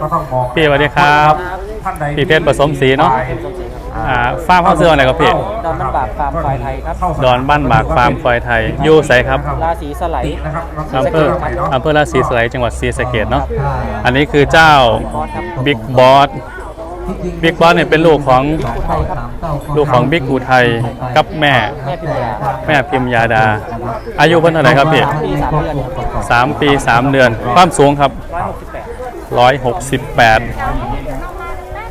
ก็ต้องบอกพี่สวัสดีครับท่านใดพี่เพชรผสมศรีเนอะอ่าฟาร์มเข้าเสื้ออะไรครับพี่ดอนบ้านบากฟาร์มควายไทยครับดอนบ้านบากฟาร์มควายไทยอยู่ไสครับราศีสไลด์นะครับอำเภออำเภอราศีสไลยจังหวัดศรีสะเกษเนาะครับอันนี้คือเจ้าบอสครับบิ๊กบอสบิ๊กบอสเนี่ยเป็นลูกของอุทัยครับลูกของบิ๊กอุทัยกับแม่แม่พิมยาแม่พิมยาดา อายุเพิ่นเท่าไหร่ครับพี่ปีสามเดือนสามปีสามเดือน ความสูงครับ ร้อยหกสิบแปดร้อยหกสิบแปด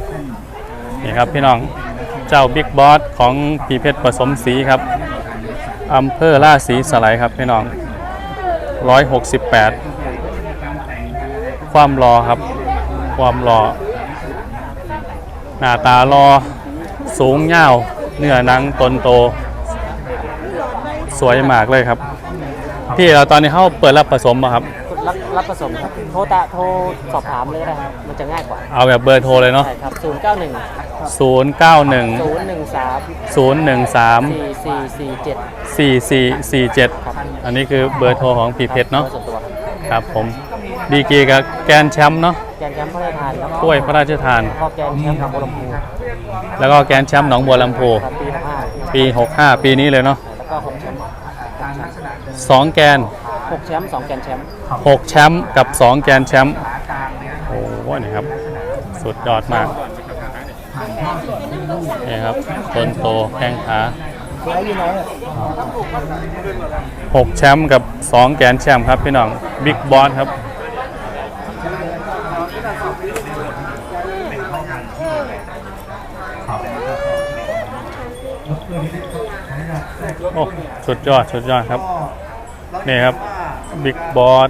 นี่ครับพี่น้องเจ้าบิ๊กบอสของพีเพชรผสมสีครับอำเภอล่าสีสไลยครับพี่น้องร้อยหกสิบแปดความรอครับ ความรอ หน้าตารอสูงเงาเนื้อนังตนโต สวยมากเลยครับ พี่เราตอนนี้เข้าเปิดรับผสมมาครับ รับรับผสมครับโทรตะโทรสอบถามเลยก็ได้ครับมันจะง่ายกว่าเอาแบบเบอร์โทรเลยเนาะใช่ครับศูนย์เก้าหนึ่ง091ศูนย์หนึ่งสาม013สี่สี่สี่เจ็ด4447 อันนี้คือเบอร์โทรของพีเพชรเนาะส่วนตัวครับครับผมดีกรีกับแกนแชมป์เนาะแกนแชมป์พระราชทานครับถ้วยพระราชทานพอแกนแชมป์ของบัวลำพูแล้วก็แกนแชมป์หนองบัวลำพูครับปีห้าปี 65 ปีนี้เลยเนาะแล้วก็หกแชมป์2แกน หกแชมป์สองแกนแชมป์6แชมป์กับ2แกนแชมป์โอ้โหนี่ครับ สุดยอดมากนี่ครับต้นโตแข้งขาหกแชมป์กับ2แกนแชมป์ครับพี่น้องบิ๊กบอสครับโอ้สุดยอด สุดยอดครับ นี่ครับ บิ๊กบอส